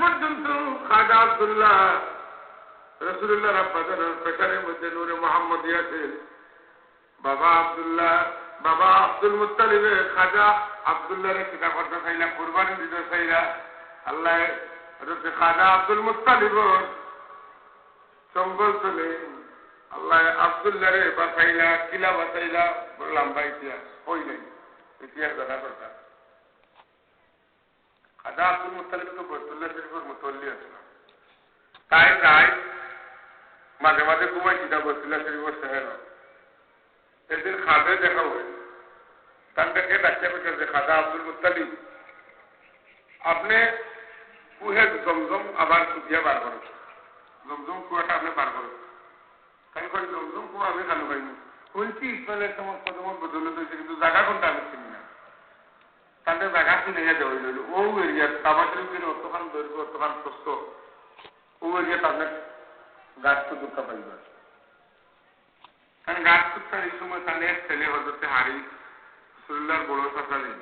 পর্যন্ত খাজা আবদুল্লাহ রসুল্লাহ রাব্বাজানের পেশারের মধ্যে নূরে মোহাম্মদ ইয়াসিন, বাবা আবদুল্লাহ, বাবা আব্দুল মুতালিবে খাজা আবদুল্লাহ কিতা করতে চাইলা কুরবানি দিতে চাইলা আল্লাহ খাজা আব্দুল মুতালিবর সম্বল চলে আল্লাহ আবদুল্লাহ রে বাঁচাইলা কিলা বাঁচাইলা বললাম ভাই ইতিহাস হই নাই, ইতিহাস জানা দরকার। খাজা আব্দুল মুতালিব তো বৈতুল্লাহ শরীফের মুতল্লি আছিল তাই তাই মাঝে মাঝে ঘুমাই কিতা বৈতুল্লাহ শরীফের সেহের একদিন খাদে দেখা হয় তাকে ডাক্তার বলছে খাদা, আব্দুল মুতালিব আপনি কুহে জমজম আবার খুঁজিয়া বার করো। জমজম কুয়াটা আপনি বার করো। তাই কই জমজম কুয়া আমি খানো পাইনি শুনছি ইসমাইলের সময় প্রথম বদলে হয়েছে কিন্তু জায়গা কোনটা আমি জায়গা কিনে ওই লইল ও এরিয়ার তাবাতের কিনে অতখান দৈর্ঘ্য অতখান প্রস্ত ও এরিয়াতে আপনার গাছ তো দুঃখা পাইবে কারণ গাছ কুত্তার এই সময় তাদের ছেলে হজরতে হারি সুল্লার বড় সাসালি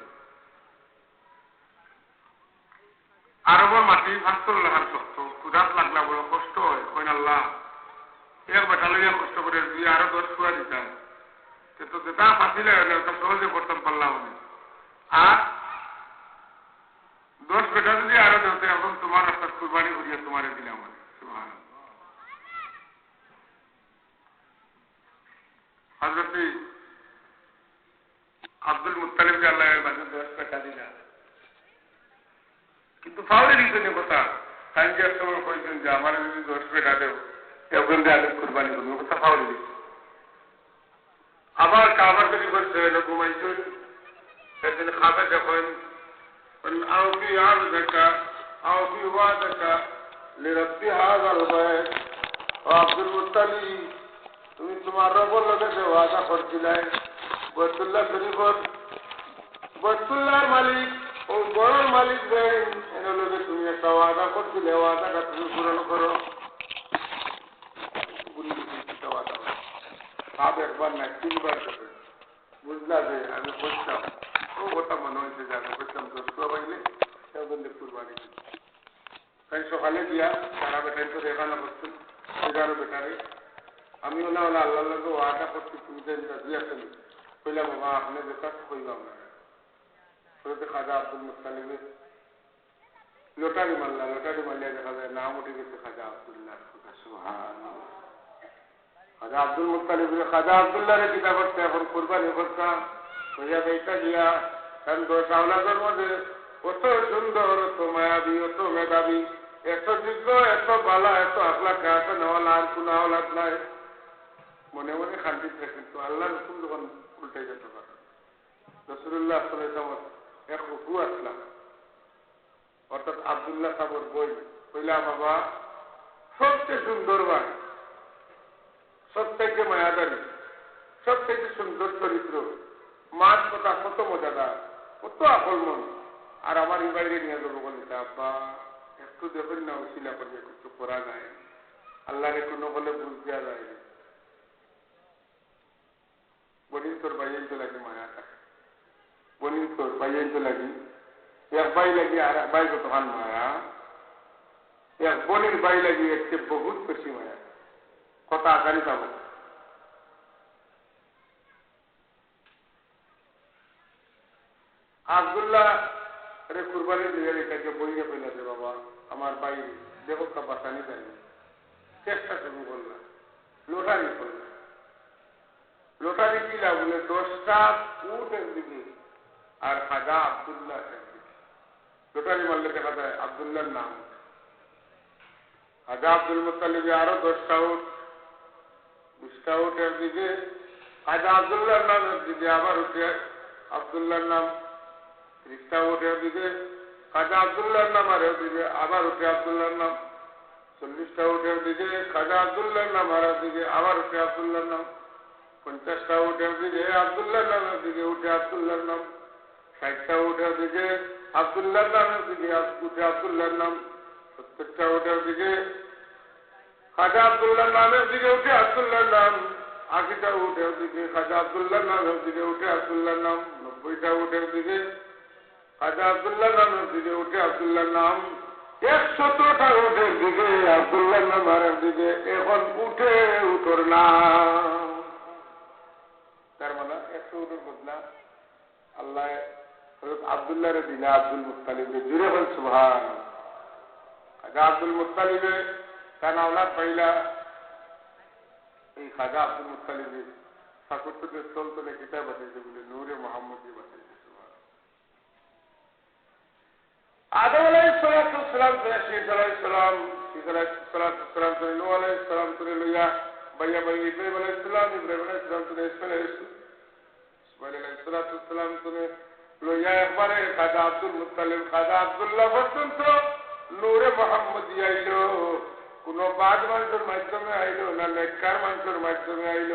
আরবর মাটি ভাস্কর লাগার শক্ত ক্ষুধাত লাগলা বড় কষ্ট হয় কইন আল্লাহ এক বেটা লইয়া কষ্ট করে দুই আরও দশ ফুয়া দিতাম কিন্তু যেটা ফাঁসিলে সহজে করতাম পারলাম আর দশ বেটা যদি আরও দেওতে এখন তোমার একটা কুরবানি করিয়া তোমারে দিলাম আমি। হজরতি আব্দুল মুতালিবকে আল্লাহ মাঝে দশ টাকা দিলা কিন্তু ফাউলে রিজনে কথা। তাই যে সময় কইছেন যে, আমার যদি দশ টাকা দেব এখন দিয়ে আগে কুরবানি করব। কথা ফাউলে দিচ্ছে আবার কাবার যদি করছে হলো ঘুমাইছেন একদিন খাবে যখন أو في عبدك أو في وعدك لرب هذا البيت وعبد المطلب তুমি তোমার রবর লোকে যে ওয়াদা করছিলাই বৈতুল্লাহ শরীফর বৈতুল্লাহর মালিক ও বড়র মালিক দেন এনে লোকে তুমি একটা ওয়াদা করছিলে ওয়াদাটা তুমি পূরণ করো সাপ একবার না তিনবার করে বুঝলা যে আমি বলতাম হয়েছে যে আমি বলতাম দোস্ত পাইলে কেউ বললে কুরবানি তাই সকালে দিয়া সারা বেটাই তো দেখানো করছি এগারো বেটারে। আমি ওলা ওলা আল্লাহ লোক ওয়াটা করছি, তুমি যে দিয়েছেন কইলাম, বাবা, আপনি যেটা কইলাম না ওতে খাজা আব্দুল মুস্তালিমে লটারি মারলা, লটারি মারলিয়া দেখা যায় নাম উঠে গেছে খাজা আব্দুল্লাহ খাজা আব্দুল মুস্তালিম খাজা আব্দুল্লাহ রে কিতা করতে এখন কোরবানি করতাম হইয়া বেটা গিয়া কারণ দশ আওলাদের মধ্যে কত সুন্দর অত মায়াবি অত মেধাবী, এত যোগ্য, এত বালা, এত আকলা এত নেওয়ালা আর কোনো আওলাদ নাই। মনে মনে শান্তি থাকেন তো, আল্লাহ রসুল যখন উল্টে যেতে পারে রসুল্লাহ সাল্লাম এক হুকু আসলাম। অর্থাৎ আবদুল্লাহ সাবর বই কইলা, বাবা, সবচেয়ে সুন্দর বাই সবথেকে মায়াদারি সবথেকে সুন্দর চরিত্র মাছ কথা কত মজাদার কত আকল মন আর আমার এই বাইরে নিয়ে যাব বলে, আব্বা, একটু দেখুন না উশিলা করে কিছু করা যায় আল্লাহরে কোনো বলে বুঝ দেওয়া যায় বনিন তোর বাইয়ের তো লাগে মায়াটা বনিন তোর বাইয়ের তো লাগি? এক বাই লাগি আর এক বাই কতখান মায়া। এক বনির বাই লাগি, একটি বহুত বেশি মায়া। কথা আকারি পাবো। আবদুল্লাহ রে কুরবানি দিয়ে এটাকে বইয়ে পেলে রে বাবা, আমার ভাই দেবকা বাসানি যাই চেষ্টা শুরু করলাম, লোটারি করলাম। লোটারি কি লাভ বলে দশটা উট একদিকে আর খাজা আবদুল্লাহ একদিকে লোটারি মারলে দেখা যায় আবদুল্লাহর নাম খাজা আব্দুল মুতালিবে আরও দশটা উট বিশটা উট একদিকে খাজা আবদুল্লাহর নাম একদিকে আবার উঠে, আবদুল্লাহর নাম ত্রিশটা উঠে দিকে খাজা আবদুল্লাহর নাম আর দিকে আবার উঠে আবদুল্লাহর নাম। চল্লিশটা উঠে দিকে খাজা আবদুল্লাহর নাম আর দিকে আবার উঠে আবদুল্লাহর নাম। পঞ্চাশটা উঠে দিকে আবদুল্লাহর নামের দিকে উঠে আবদুল্লাহর নাম। ষাটটা উঠে দিকে আবদুল্লাহর নামের দিকে উঠে আবদুল্লাহর নাম। সত্তরটা উঠে দিকে খাজা আবদুল্লাহর নামের দিকে উঠে আবদুল্লাহর নাম। আশিটা উঠের দিকে খাজা আবদুল্লাহ নামের দিকে উঠে আবদুল্লাহর নাম। নব্বইটা উঠের দিকে খাজা আবদুল্লাহ নামের দিকে উঠে, আবদুল্লাহর নাম। একশতটা উঠের দিকে আবদুল্লাহ নামারের দিকে। এখন উঠে উঠর না। তার মানে একশো উঠের বদলা আল্লাহ হজরত আবদুল্লাহ রে দিলে আব্দুল মুস্তালিবে জুড়ে হল সুভান খাজা আব্দুল মুস্তালিবে তার নাওলাদ পাইলা। এই খাজা আব্দুল মুস্তালিবে ঠাকুর থেকে স্থল তোলে কিতাব বাঁচাইছে বলে নূরে মোহাম্মদী বাঁচাইছে সুভান আদম আলাইসালাম থেকে শীত আলাইসালাম শীত আলাইসালাম থেকে নু আলাইসালাম থেকে লইয়া ভাইয়া ভাই ইব্রাহিম আলাইসালাম ইব্রাহিম আলাইসালাম থেকে ইসমাইল ইসমাইল আলাইসালাম থেকে লইয়া একবারে খাজা আব্দুল মুতালিম খাজা আব্দুল্লাহ পর্যন্ত নূরে মোহাম্মদ আইল কোন বাদ মানুষের মাধ্যমে আইল না নেককার মানুষের মাধ্যমে আইল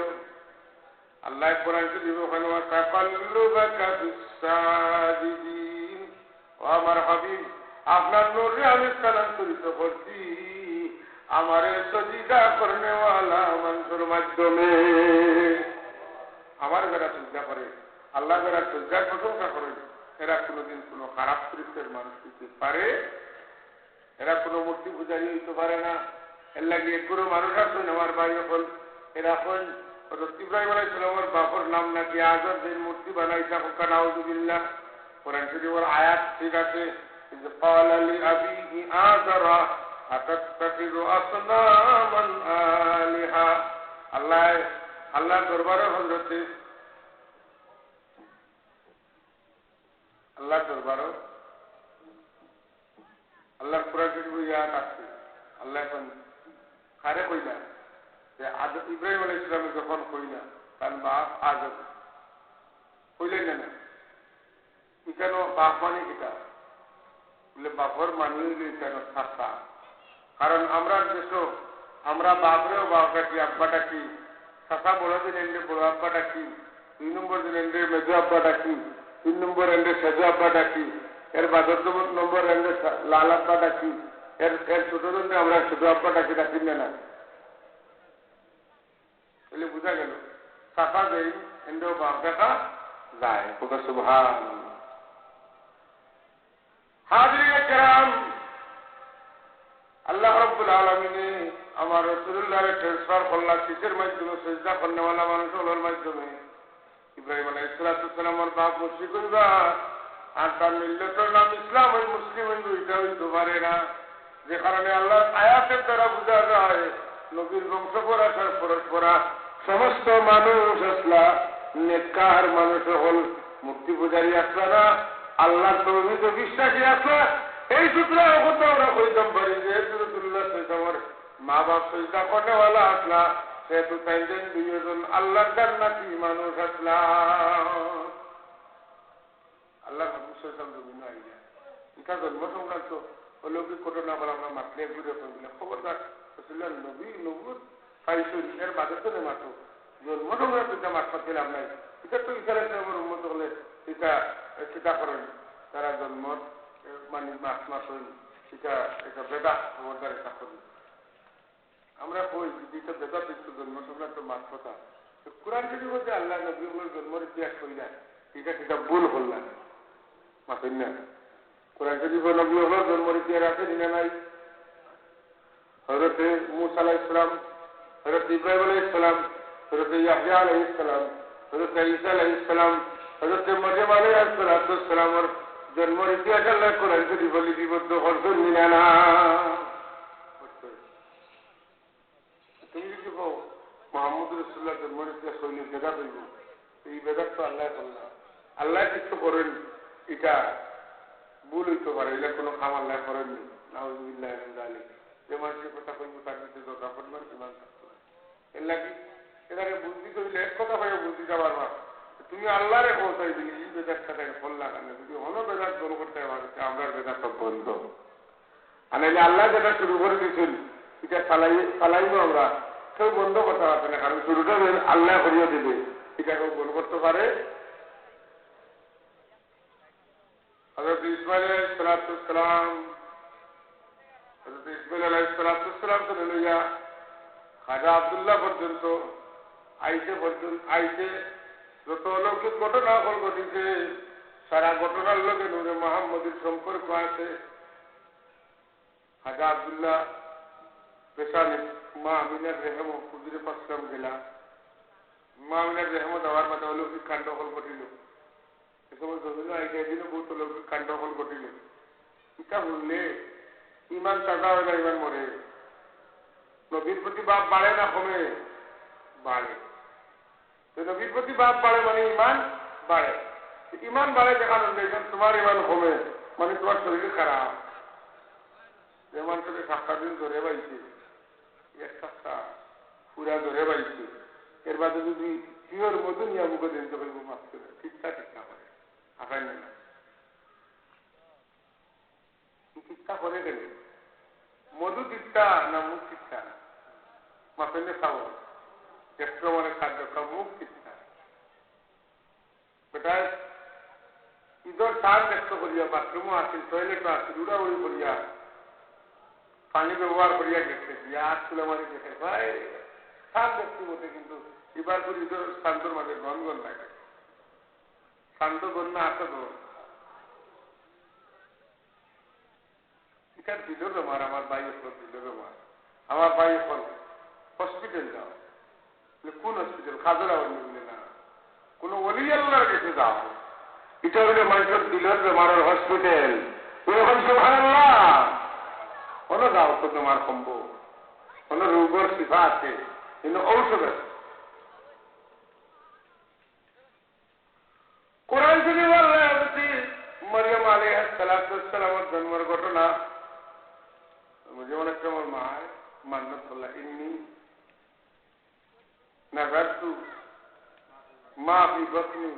আল্লাহ কোরআন শরীফ ওখানে তাকাল্লুবাকা বিসাজিদিন ও আমার হাবিব, আপনার নূরে আমি স্থানান্তরিত করছি আমারে সজিদা করনেওয়ালা মানুষের মাধ্যমে। আমার যারা চিন্তা করে, আল্লাহ যারা শ্রদ্ধার প্রশংসা করেন, এরা কোনোদিন কোনো খারাপ চরিত্রের মানুষ হইতে পারে, এরা কোনো মূর্তি পূজারি হইতে পারে না। এর লাগে কোনো মানুষ আসুন আমার বাড়ি হল এরা হল ইব্রাহিম আলাইসালামের বাপর নাম নাকি আজর যে মূর্তি বানাইছা হোকা নাউজুবিল্লাহ কোরআন শরীফের আয়াত ঠিক আছে যে قال لأبيه آزر أتتخذ أصناما آلهة আল্লাহ আল্লাহ দরবারে হজরতে আল্লাহ দরবারও আল্লাহ কোরআন শরীফ ইয়াত আছে আল্লাহ এখন খারে কইলা যে আজ ইব্রাহিম আলাই ইসলামে যখন কইলা তার বাপ আজ কইলেন না কেন বাপ মানে কিটা বলে বাপর মানি হইলে কেন থাকতা কারণ আমরা দেশ আমরা বাপরেও বাপ ডাকি আব্বা ডাকি। চাষা বড় দিন এন্ডে বড় আব্বা ডাকি। দুই নম্বর দিন এন্ডে মেজো আব্বা ডাকি। তিন নম্বর এন্ডে সেজো আব্বা ডাকি। এর বাদর নম্বর এন্ডে লাল আব্বা ডাকি। এর এর ছোট জন্য আমরা ছোট আব্বা ডাকি ডাকি না তাহলে বোঝা গেল। চাষা দেই এন্ডেও বাপ দেখা যায়। ওকে সুভান হাজির কেরাম। আল্লাহ রব্বুল আলমিনে আমার রসুল্লাহরে ট্রান্সফার করলাম কিসের মাধ্যমে? সজ্জা কন্যাওয়ালা মানুষগুলোর মাধ্যমে। ইব্রাহিম আলাই ইসলাতামের বাপ মুসি করবা আর তার মিল্লতর নাম ইসলাম ওই মুসলিম হিন্দু, এটা হইতে পারে না। যে কারণে আল্লাহ আয়াতের দ্বারা বোঝা যায়, নবীর বংশ পরাশার পরস্পরা সমস্ত মানুষ আসলা নেকার মানুষ হল। মূর্তি পূজারী আসলা না আল্লাহ তৌহিদ বিশ্বাসী আসলা এই সূত্রে অগত আমরা কইতাম পারি যে রসুল্লাহ সৈতামর মা বাপ সৈতা কনেওয়ালা আসলা সেহেতু তাইলেন দুইজন আল্লাহ জান্নাতি মানুষ আসলা। আল্লাহ সৈতাম জমিন আইয়া এটা জন্ম সংক্রান্ত অলৌকিক ঘটনা বলে আমরা মাতলে ঘুরে বলে খবরদার রসুল্লাহ নবী নবুর পাইছো এর বাদে তো মাতো জন্ম সংক্রান্ত মাত পাচ্ছিলাম নাই, এটা তো ইসারা আমার উন্মত হলে চিন্তা করেন তারা জন্ম মানে মাস মাস সেটা এটা বেদা খবরদার এটা করি আমরা কই যদি এটা বেদা কিন্তু জন্ম সংক্রান্ত মাস কথা কোরআন যদি বলতে আল্লাহ নবী জন্মের ইতিহাস করি না এটা সেটা ভুল হল না মাসের না কোরআন শরীফ নবী হলো জন্মের ইতিহাস আছে দিনে নাই হজরতে মুসা আলাহ ইসলাম হজরত ইব্রাহিম আলাহ ইসলাম হজরত ইয়াহিয়া আলাহ ইসলাম হজরত ঈসা আলাহ ইসলাম হজরত মরিয়ম আলাহ সালামের জন্মের ইতিহাস আল্লাহ কোরআন শরীফ লিপিবদ্ধ করছেন নিনা না। তুমি যদি কো মোহাম্মদ রসুল্লাহ জন্মের ইতিহাস হইলে বেদা হইব। এই বেদার তো আল্লাহ করলাম আল্লাহ কিছু করেন এটা ভুল হইতে পারে, এটা কোনো খাম আল্লাহ করেননি নাউজুবিল্লাহ যে মানুষের কথা কইব, তার ভিতরে দরকার পরিমাণ ইমান থাকতে হয় এর লাগি এখানে বুদ্ধি এক কথা হয়ে বুদ্ধি যাবার মা তুমি আল্লাহরে পৌঁছাই দিলি, এই বেদারটা তাই ফল লাগানো যদি অন্য বেদার দল করতে পারে আমরা বেদার সব বন্ধ। আর নাহলে আল্লাহ যেটা শুরু করে দিয়েছেন, এটা চালাই চালাইব আমরা। কেউ বন্ধ করতে পারবে না, কারণ শুরুটা আল্লাহ করিয়ে দেবে। এটা কেউ বন্ধ করতে পারে। হজরত ইসমাইল সালাম হজরত ইসমাইল আলাইসালাম তো লইয়া খাজা আবদুল্লাহ পর্যন্ত, আইসে পর্যন্ত, আইসে যত অলৌকিক ঘটনা হল ঘটিছে, সারা ঘটনার লগে নূরে মোহাম্মদের সম্পর্ক আছে। হাজা আবদুল্লাহ পেশানি মা আমিনার রেহেম হুজুরে পাঁচলাম গেলা মা আমিনার রেহেম দেওয়ার মাঝে অলৌকিক কাণ্ড হল ঘটিল। এ সময় আইডিয়া দিনও বহুত অলৌকিক কাণ্ড হল ঘটিল। ইটা শুনলে ইমান টাকা হয় ইমান মরে। নবীর প্রতি বাপ বাড়ে না কমে? বাড়ে। তো নবীর প্রতি বাপ বাড়ে মানে ইমান বাড়ে। ইমান বাড়ে দেখানো দেখেন তোমার ইমান কমে মানে তোমার শরীর খারাপ। যে মানুষকে সাতটা দিন ধরে পাইছে এক সপ্তাহ পুরা ধরে পাইছে এর বাদে যদি পিওর মধু নিয়ে মুখে দিন তো বলব মাফ করে ঠিকঠাক ঠিকঠাক করে আকাই না। ঠিকঠাক করে কেন মধু তিক্তা না মুখ তিক্তা মাফেলে খাব একটু মানে খাদ্য খাব মুখ তিক্তা বেটা ঈদর সার ব্যক্ত করিয়া বাথরুমও আছিল টয়লেটও আছিল উড়াউড়ি করিয়া পানি ব্যবহার করিয়া গেছে হাত তুলে মারি গেছে ভাই সার ব্যক্তি মতে কিন্তু এবার করে শান্তর মাঝে গন গন লাগে শান্ত গন না আসে গন এটার দিল বেমার আমার ফল দিল বেমার আমার ফল হসপিটাল কোন হসপিটাল খাজরা বলে না। কোন অলি আল্লাহর কাছে যাও। এটা হলে মানুষের দিলের বেমারের হসপিটাল। এখন সুবহানাল্লাহ। কোন যাও তো তোমার সম্ভব কোন রোগের শিফা আছে, কিন্তু ঔষধ আছে। কোরআন শরীফ আল্লাহ মরিয়ম আলাইহিস সালামের জন্মের ঘটনা যেমন একটা আমার মা মান্নত করলা ইন্নি নাজারতু মা ফি বতনি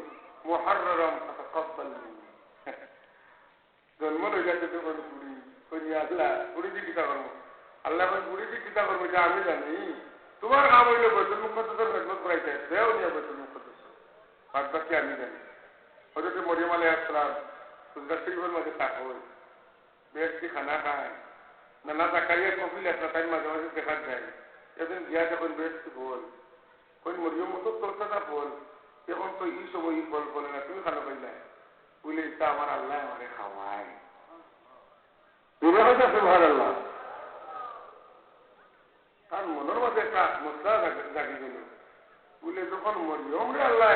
মুহাররাম, ফাতাকাব্বাল মিন্নি জন্ম লইলা তো বড় বুড়ি কই আল্লাহ, বুড়ি দি কিতা করব? আল্লাহ বল, বুড়ি দি কিতা করব? যা আমি জানি। তোমার কাম হইলে বৈতুল মুকদ্দাসের খেদমত করাইতে। দেও নিয়ে বৈতুল মুকদ্দাস। বাদ বাকি আমি জানি। হজরত মরিয়ম আলাইহিস সালাম সুন্দর শরীফের মধ্যে থাকা বেশি খানা খায়। নানা জাকারিয়া কপিল একটা টাইম মাঝে মাঝে দেখা যায়। এদিন গিয়া যখন বেশি বল কই মরিয়ম মতো তোরটা না বল এখন তো এই সময় ই ফল না তুমি খানো পাইলা বলে এটা আমার আল্লাহ আমারে খাওয়ায় দূরে হয়ে যাচ্ছে ভার আল্লাহ তার মনের মধ্যে একটা মশলা জাগি গেল বলে যখন মরিয়ম রে আল্লাহ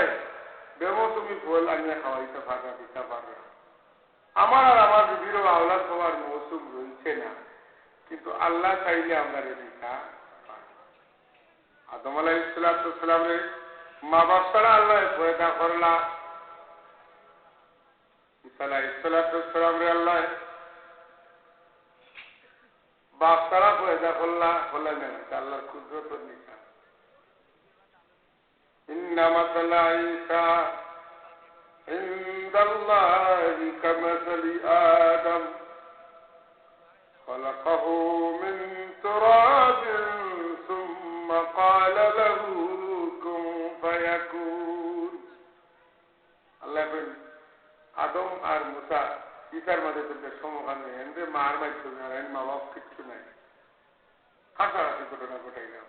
বেমো তুমি ফল আনিয়া খাওয়াইতে পারবা দিতে পারবে আমার আর আমার বিবিরও আওলাদ হওয়ার মৌসুম রয়েছে না কিন্তু আল্লাহ চাইলে আমরা রেডিকা আদম আলাহ ইসলাতামের মা বাপ ছাড়া আল্লাহ পয়দা করলা ইসালা ইসলাতাম রে আল্লাহ বাপ ছাড়া পয়দা করলা বলে না আল্লাহর কুদরত নিশা ইন্নামা ঈসা عند الله كمثل آدم خلقه من تراب ثم قال له ফায়াকুন আল্লাহ আদম আর মুসা পিতার মাঝে তো সমকান নেই মার মাই আর এন মা কিচ্ছু নাই। হাসাহাসি ঘটনা ঘটাইলাম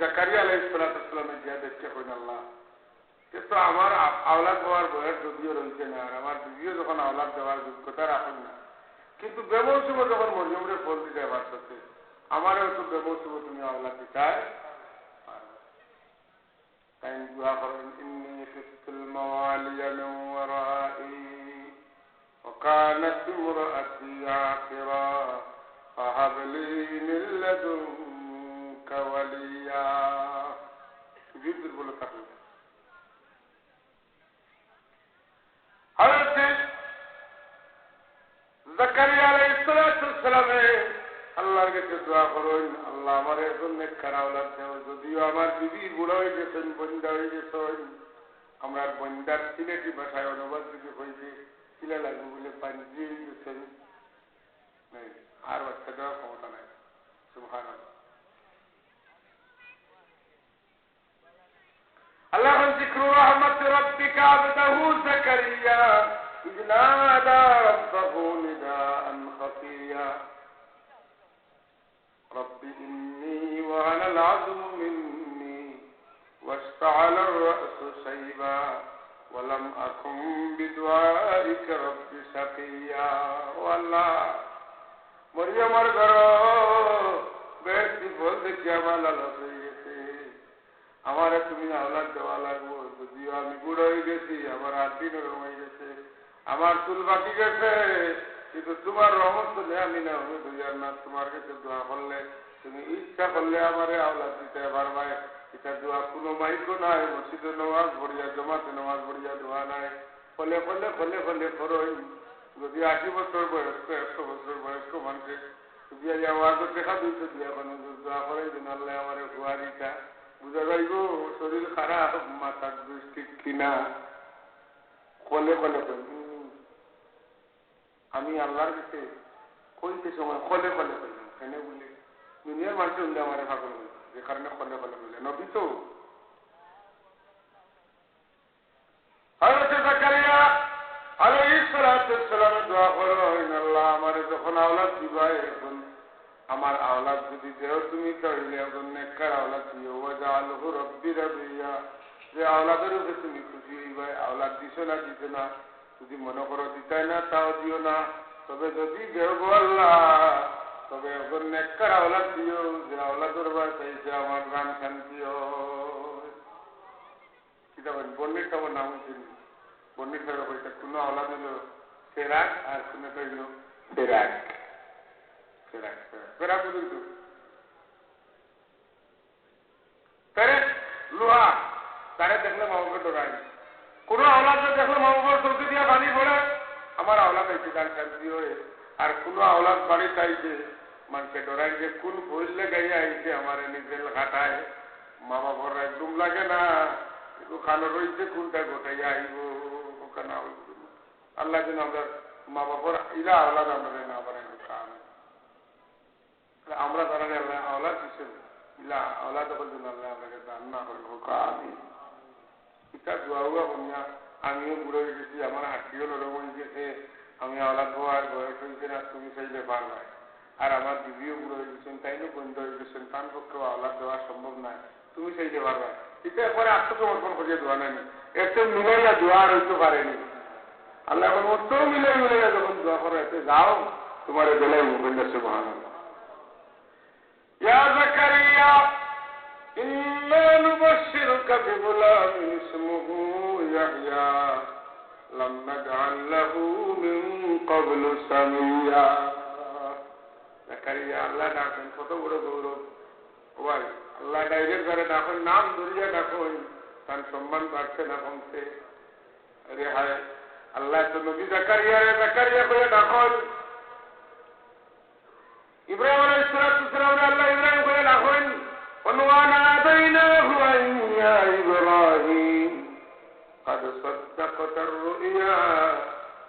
জাকারিয়া আলাই সালাতামের আল্লাহ কিন্তু আমার আওলাদ হওয়ার বয়স যদিও রয়েছে না, আর আমার যদিও যখন আওলাদ দেওয়ার যোগ্যতা রাখুন না, কিন্তু ব্যবহার যখন মরিয়মরে ফল দিতে পারতেছে আমারও তো বেমৌসুম তুমি আওলাদ দিতায় তাই দোয়া করেন ইন্নি ফিস্তুল মাওয়ালিয়া মিন ওয়ারাই وكانت امرأتي عاقرا فهب لي من لدنك وليا جد বলে থাকবে হযরত জাকারিয়া আলাইহিস সালামে আল্লাহর কাছে দোয়া করুন আল্লাহ আমার এখন নেককার আওলাদ দেও যদিও আমার বিবি বুড়া হয়ে গেছেন বন্ধা হয়ে গেছেন আমরা বন্ধার সিলেটি ভাষায় অনুবাদ যদি হয়েছে শিলা লাগবে বলে পাঞ্জি গেছেন আর বাচ্চা দেওয়ার ক্ষমতা নাই সুভান আল্লাহ জিক্রু রহমত রব্বিকা আবদাহু জাকারিয়া إذ نادى ربه نداء خفيا رب إني وهن العظم مني واشتعل الرأس شيبا ولم أكن بدعائك رب شقيا والله মরিয়মার ঘর বেশি বলতে কি আমার লালস হয়ে গেছে আমারে তুমি আওলাদ দেওয়া লাগবো যদিও আমি বুড়ো হয়ে গেছি আমার আর দিন হয়ে গেছে আমার চুল বাকি গেছে কিন্তু তোমার রহমত তো আমি না আমি দুইয়ার না, তোমার কাছে দোয়া করলে তুমি ইচ্ছা করলে আমারে আওলাদ দিতে পারবাই। এটা দোয়া কোনো মাইকো নাই, মসজিদে নামাজ ভরিয়া জমাতে নামাজ ভরিয়া দোয়া নাই। ফলে ফলে ফলে ফলে করই। যদি আশি বছর বয়স্ক, একশো বছর বয়স্ক মানুষে দিয়া যাওয়ার দেখা দিতে দিয়া কোনো দোয়া করে দিন, আল্লাহ আমার হুয়ারিটা বুঝা যাইব শরীর খারাপ, মাথার দৃষ্টি কিনা। কলে কলে আমি আল্লাহর কাছে কইতে সময় কলে কলে কইলাম কেন বলে? দুনিয়ার মানুষ উল্লে আমার ভাগল যে কারণে কলে কলে বলে নবী তো? আওলাদের উপরে তুমি খুশি হইবা, আওলাদ দিছো না দিছো না। যদি মনে করো দিতাই না, তাও দিও না। তবে যদি দেও গো আল্লাহ তবে এখন নেককার আওলাদ দিও, যে আওলাদের বার চাইছে আমার শান্তি কিতা বলেন বন্যের আমার নাম চিনি বন্যের সাহেব কইটা কোনো আওলাদ ফেরাক আর কোনো হইল ফেরাক। ফেরাক ফেরাক বুঝুন তো। তারে লোহা, তারে দেখলে মামাকে ডরাই কোনো আওলাদ দেখলে মামাকে চলতে দিয়া বাড়ি পড়ে, আমার আওলাদ হয়েছে তার শান্তি হয়ে আর কোনো আওলাদ বাড়ি চাইছে মানুষকে ডরাই যে কোন বললে গাইয়া আইছে আমার নিজের ঘাটায় মা বাবার একদম লাগে না, কিন্তু খানো রয়েছে কোনটা গোটাইয়া আইব ওখানে আল্লাহ যেন আমরা মা বাবার ইলা আওলাদ আমরা না খান আমরা তারা আওলাদ ইলা আওলাদ করছেন আল্লাহ আপনাকে দান না আমি। Itatu aua kunya আমিও বুড়ো হয়ে গেছি আমার হাঁটিও লড়ো গেছে আমি আলাপ আর বয়স হয়েছে না তুমি চাইলে পারবা আর আমার দিদিও বুড়ো হয়ে গেছেন তাইলে বন্ধ হয়ে গেছেন তার পক্ষেও আলাপ দেওয়া সম্ভব না তুমি চাইলে পারবা এটা একবারে আত্মসমর্পণ করে দেওয়া নাই এত মিলাইয়া দোয়া আর হইতে পারেনি আল্লাহ এখন অত মিলাই মিলাইয়া যখন দোয়া করো এতে যাও তোমার বেলায় মুখেন্দ্র সুবাহ ইয়া জাকারিয়া إنا نبشرك بغلام اسمه يحيى لم نجعل له من قبل سميا জাকারিয়া আল্লাহ ডাকেন কত বড় গৌরব ভাই আল্লাহ ডাইরেক্ট করে ডাকুন নাম ধরিয়া ডাকুন তার সম্মান বাড়ছে না কমছে রে হায় আল্লাহ তো নবী জাকারিয়া রে জাকারিয়া করে ডাকুন ইব্রাহিম আলাইহিস সালাম আল্লাহ إبراهيم قد صدقت الرؤيا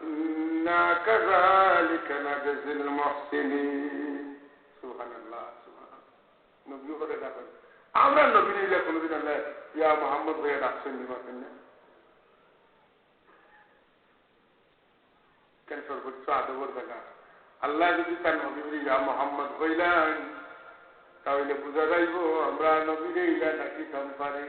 إنا كذلك نجزي المحسنين سبحان الله سبحان الله নবী করে ডাকেন আমরা নবী নিলে কোনোদিন আল্লাহ ইয়া মোহাম্মদ হয়ে ডাকছেন নিবাসেন না কেন সর্বোচ্চ আদবর দেখা আল্লাহ যদি তার নবী ইয়া মোহাম্মদ হইলেন তাহলে বোঝা যাইব আমরা নবীরে ইলা ডাকিতাম পারি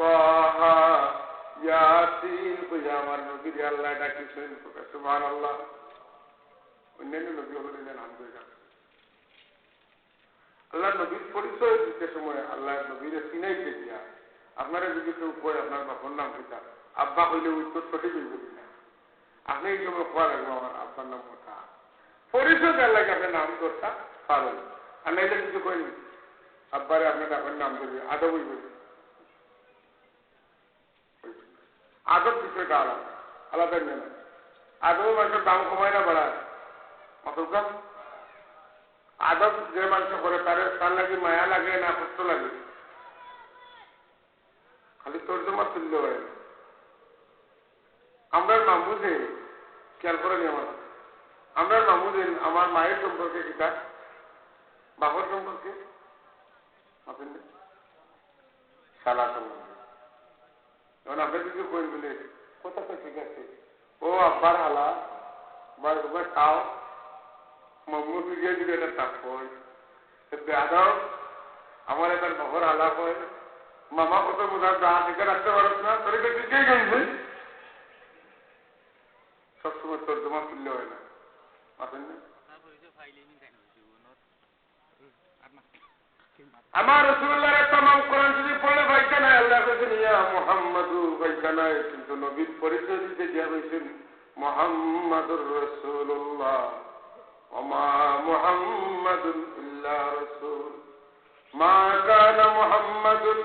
طه ইয়াসিন কইয়া আমার নবীর আল্লাহ ডাকিছেন সুবহান আল্লাহ অন্যান্য নবী হলো নাম করে আল্লাহ নবীর পরিচয় দিতে সময় আল্লাহ নবীর চিনাইতে দিয়া, আপনারা যদি কেউ কয় আপনার বাপর নাম পিতা আব্বা হইলে উত্তর সঠিক হইব কিনা আপনি এই সময় খোয়া লাগবে, আমার আব্বার নাম কথা পরিচয় দেওয়ার লাগে আপনি নাম করতা পারেন আর নাইলে কিছু কইনি আব্বারে আপনার আপনার নাম করবে আদবই বলবে আদব বিষয়টা আলাদা আলাদা নেই। আদব মানুষের দাম কমায় না বাড়ায় অতটা আদব যে মানুষ করে তার তার লাগে মায়া লাগে না কষ্ট লাগে? খালি তোর জমা হয় না আমরা মামুজে খেয়াল করে নি আমার আমরা মামুজে আমার মায়ের সম্পর্কে কিতা বাবার সম্পর্কে শালা সম্পর্কে এখন আমরা কিছু কোথা তো ঠিক আছে ও আব্বার হালা। বা তোমার তাও। মাম্মু ফিরিয়ে দিলে এটা তাৎপর বেয়াদব। আমার এটার বাবার হালা হয় মামা কত বোঝার যা থেকে রাখতে পারত না, তোর এটা দিকেই গেছে সবসময় তোর জমা তুললে হয় না। না? আমার রসুল্লাহ তামাম কোরআন যদি পড়লে নাই আল্লাহ কেছেন ইয়া মোহাম্মদু নাই কিন্তু নবীর পরিচয় দিতে গিয়া হয়েছেন মোহাম্মদুর রসুল্লাহ ওমা মোহাম্মদুল ইল্লা রসুল মা কানা মোহাম্মদুল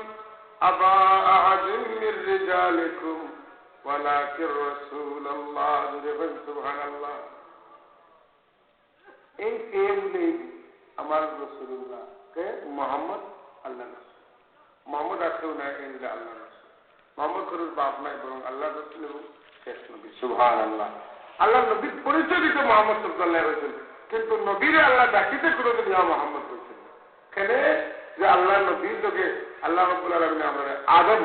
আবা আহাদিন মির রিজালিকুম ওয়ালাকির রাসূলুল্লাহ জুরেবেন সুবহানাল্লাহ এই কে আমার রসুল্লাহ। কে? মোহাম্মদ আল্লাহ রসুল। মোহাম্মদ আসেও এই যে আল্লাহ রসুল। মোহাম্মদ করুর বাপ নাই বরং আল্লাহ রসুল এবং শেষ নবী। সুভান আল্লাহ আল্লাহ নবীর পরিচয় দিতে মোহাম্মদ সাল্লাহ হয়েছেন কিন্তু নবীরে আল্লাহ ডাকিতে কোনোদিন ইয়া মোহাম্মদ হয়েছেন কেন? যে আল্লাহ নবীর লোকে আল্লাহ রব্বুল আলমিনে আমরা আদম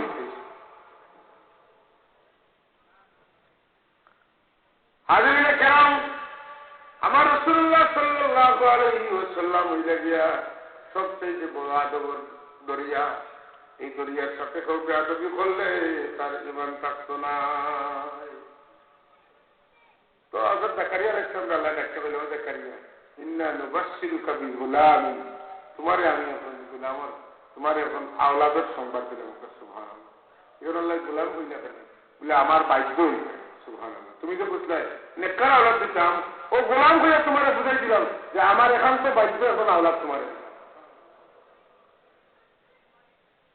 কেরাম, আমার রসুল্লাহ সাল্লাহ আলহি ওসাল্লাম হইলে গিয়া সবচেয়ে বড় আদবর দরিয়া। এই দরিয়ার সাথে কাউকে আদবি করলে তার ইমান থাকতো না। তো আগর দেখারিয়া লিখতাম আল্লাহ দেখতে পেলে দেখারিয়া ইন্না নুবাসির কবি গুলাম তোমারে আমি এখন গুলামর, তোমার এখন আওলাদের সংবাদ দিলাম সুভান এখন আল্লাহ গুলাম হইলে কেন? বলে, আমার বাধ্য সুভান তুমি তো বুঝলে নেকার আওলাদ দিতাম, ও গোলাম হইয়া তোমার বুঝাই দিলাম যে আমার এখান তো বাধ্য এখন আওলাদ তোমার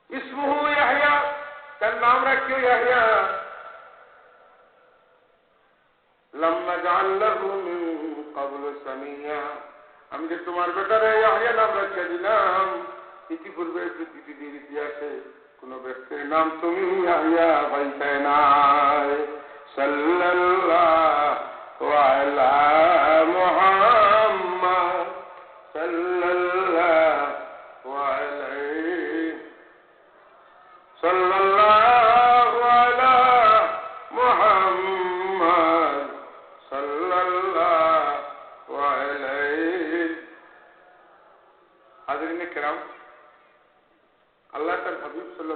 ইসমুহু ইয়াহিয়া তার নাম রাখিও ইয়াহিয়া লম্মা জাআল্লাহু মিন ক্বাবলু সামিয়া আমি যে তোমার বেটারে ইয়াহিয়া নাম রাখিয়ে দিলাম ইতিপূর্বে পৃথিবীর ইতিহাসে কোন ব্যক্তির নাম তুমি ইয়াহিয়া পাইতে নাই সাল্লাল্লাহু আলা মুহাম্মদ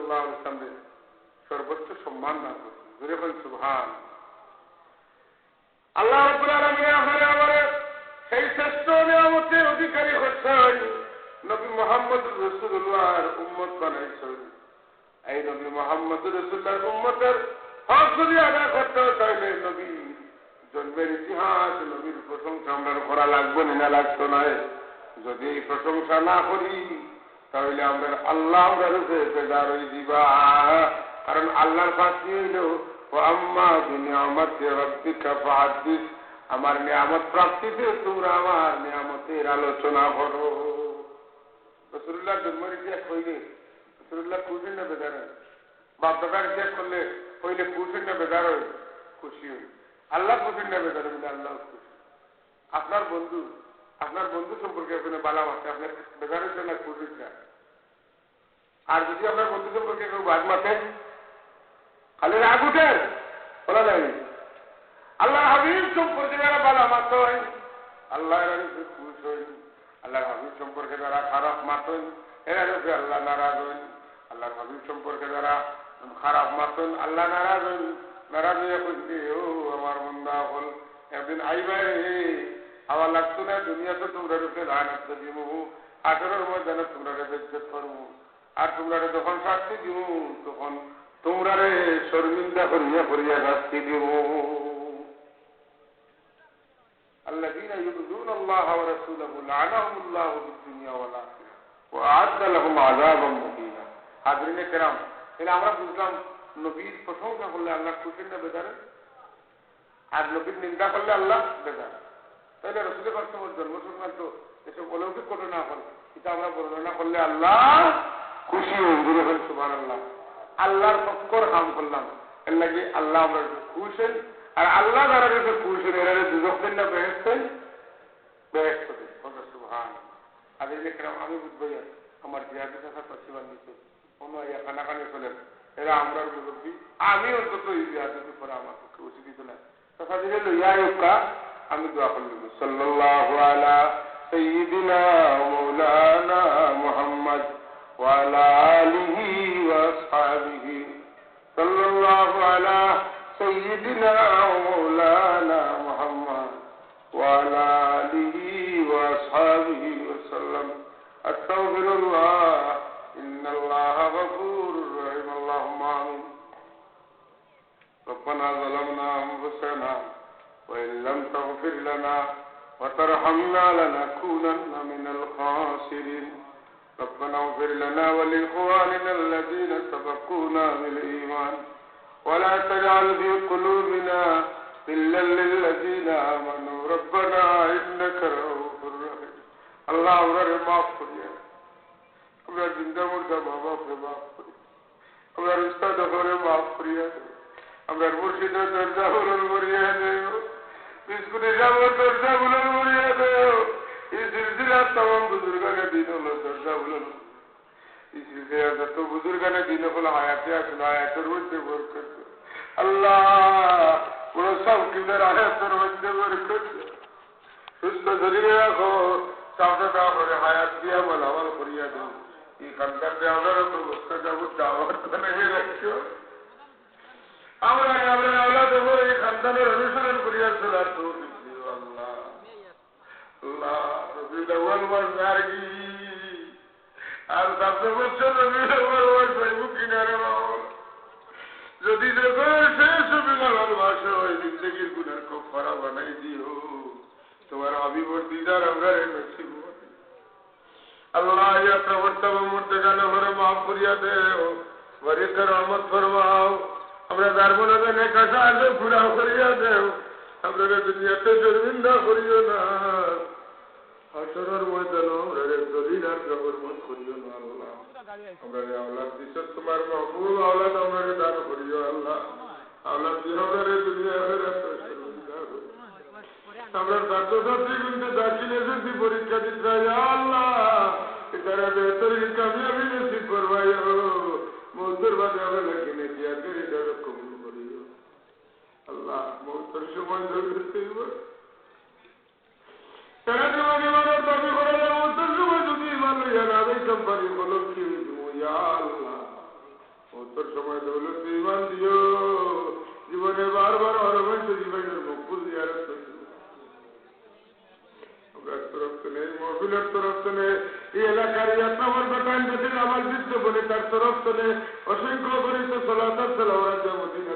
হাবিব সাল্লাল্লাহু সর্বোচ্চ সম্মান দান করছেন জোরে বলেন, সুবহান। আল্লাহ আলামিন আমারে সেই শ্রেষ্ঠ নিয়ামতের অধিকারী হচ্ছেন নবী মোহাম্মদ রসুল্লাহর উম্মত বানাইছেন। এই নবী মোহাম্মদ রসুল্লাহর উম্মতের হক যদি আদায় করতে চাইলে নবী জন্মের ইতিহাস, নবীর প্রশংসা আমরা করা লাগবো না লাগতো নয় যদি এই প্রশংসা না করি তাহলে আমরা আল্লাহ আমরা কারণ আল্লাহর পাশে হইল আম্মা নিয়ামত রব্বিকা ফাহাদিস, আমার নিয়ামত প্রাপ্তিতে তোমরা আমার নিয়ামতের আলোচনা করো। রসুল্লাহ জন্মের ইতিহাস হইলে রসুল্লাহ খুশি না বেদার হয়? বাপ দাদার ইতিহাস করলে হইলে খুশি না বেদার হয়? খুশি হই। আল্লাহ খুশি না বেদার হইলে আল্লাহ খুশি। আপনার বন্ধু আপনার বন্ধু সম্পর্কে আপনি বালাম আছে? আপনার বেকারের জন্য খুশি না আর যদি আপনার বন্ধু সম্পর্কে কেউ বাদ মাতে খালি রাগ উঠেন বলা যায় আল্লাহ হাবিব সম্পর্কে যারা বালা মাত হয় আল্লাহ খুশ হই আল্লাহ হাবিব সম্পর্কে যারা খারাপ মাতন এরা রূপে আল্লাহ নারাজ হইন আল্লাহ হাবিব সম্পর্কে যারা খারাপ মাতন আল্লাহ নারাজ হইন নারাজ হয়ে খুঁজবে ও, আমার মন্দা হল একদিন আইবাই আমার লাগতো না দুনিয়াতে তোমরা রূপে লাগাত দিব আঠেরোর মধ্যে তোমরা বেজ্জত করবো আর তোমরা যখন শাস্তি দিব তখন তোমরা রে শর্মিন্দা করিয়া করিয়া শাস্তি দিব الذين يؤذون الله ورسوله لعنهم الله في الدنيا والآخرة وأعد لهم عذابا مهينا حاضرين الكرام তাহলে আমরা বুঝলাম নবীর প্রশংসা করলে আল্লাহ খুশি না বেজারে আর নবীর নিন্দা করলে আল্লাহ বেজার তাহলে রসুলের কাছে জন্ম সংক্রান্ত এসব অলৌকিক ঘটনা হল এটা আমরা বর্ণনা করলে আল্লাহ খুশি হয়ে হল আল্লাহ আল্লাহর পক্ষর কাম করলাম। এর লাগে আল্লাহ আমরা খুশ হই। আর আল্লাহ যারা কাছে খুশ হলে এরা দেন না বেহেস্তেন বেহেস্ত দেন। সুহান আর এই যে আমি বুঝব আমার জিয়াদি কথা পশ্চিমান নিতে কোনো ইয়া কানাকানি চলেন এরা আমরার মুরব্বী আমি অন্তত এই জিয়াদের উপরে আমার উচিত দিত না তথা দিলে লইয়া حمد وحمد صلى الله على سيدنا مولانا محمد وعلى آله وأصحابه. صلى الله على سيدنا مولانا محمد وعلى آله وأصحابه وسلم. أستغفر الله. إن الله غفور رحيم. اللهم آمين. ربنا ظلمنا أنفسنا وإن لم تغفر لنا وترحمنا لنكونن من الخاسرين ربنا اغفر لنا ولإخواننا الذين سبقونا بالإيمان ولا تجعل في قلوبنا غلا للذين آمنوا ربنا إنك رؤوف رحيم الله أمرر মাফ করিয়া আমরা জিন্দা মুর্দা মা বাপরে মাফ করি আমরা উস্তাদ করে মাফ করিয়া দেব আমরা মুর্শিদের দরজা বুলন করিয়া দেব বিস্কুটে যাবর দরজা বুলন করিয়া দেব এই সিলসিলার তমাম বুজুর্গানে দিন হলো, দরজা বুলন এই সিলসিলার যত বুজুর্গানে দিন হলো, হায়াতে আসলে হায়াতের মধ্যে বরকত আল্লাহ, পুরো সব কিনের আয়াতের মধ্যে বরকত সুস্থ শরীরে রাখো চাপটা করে হায়াত দিয়া আমল করিয়া দাও। এই কান্তার দেওয়ার তো বসতে যাব যাওয়ার তো নেই রাখছো। আমরা আমরা আল্লাহ দেবো এই সন্তানের অনুসরণ করিয়া চলার তো আল্লাহ। আল্লাহ রবিউল আউয়াল মাস কি আর সামনে বছর রবিউল আউয়াল মাস পাইব কিনারে যদি দেখো শেষ বিগল ভাষা হয়, জিন্দগির গুনার খুব বানাই মাফ করিয়া দেও। রহমত ফরমাও। আমরা দারমনে দেনে কাছা আছে পুরা করিয়া দেও আমরা দুনিয়াতে জরমিন্দা করিও না। হাসরের ময়দান আমরা দলিল আর জবরমত করিও না, আল্লাহ। আমরা আওলাদ দিছত তোমার মহবুব, আওলাদ আমরা দান করিও, আল্লাহ। আওলাদ দিয়ে আমরা দুনিয়া আমরা ছাত্রছাত্রী কিন্তু দাখিল এসেছি পরীক্ষা দিতে আল্লাহ। এটারা বেহতরিন কামিয়াবি নসিব করবাই মজদুর বাদে আমরা নাকি করিও আল্লাহ মৌতর সময় ধরে তারা জীবনে মানার দাবি করে মৌতর সময় যদি ইমান লইয়া না এই কোম্পানি বলো কি ইয়া আল্লাহ মৌতর সময় দৌলত ইমান দিও? জীবনে বারবার অরমান জীবনের তরফ থেকে মহফিলের তরফ থেকে এই এলাকার ইয়াত্রাবর বেটাইন বেশি আমার বলে তার তরফ থেকে অসংখ্য গরিত সলাতার সালাওয়াত মদিনা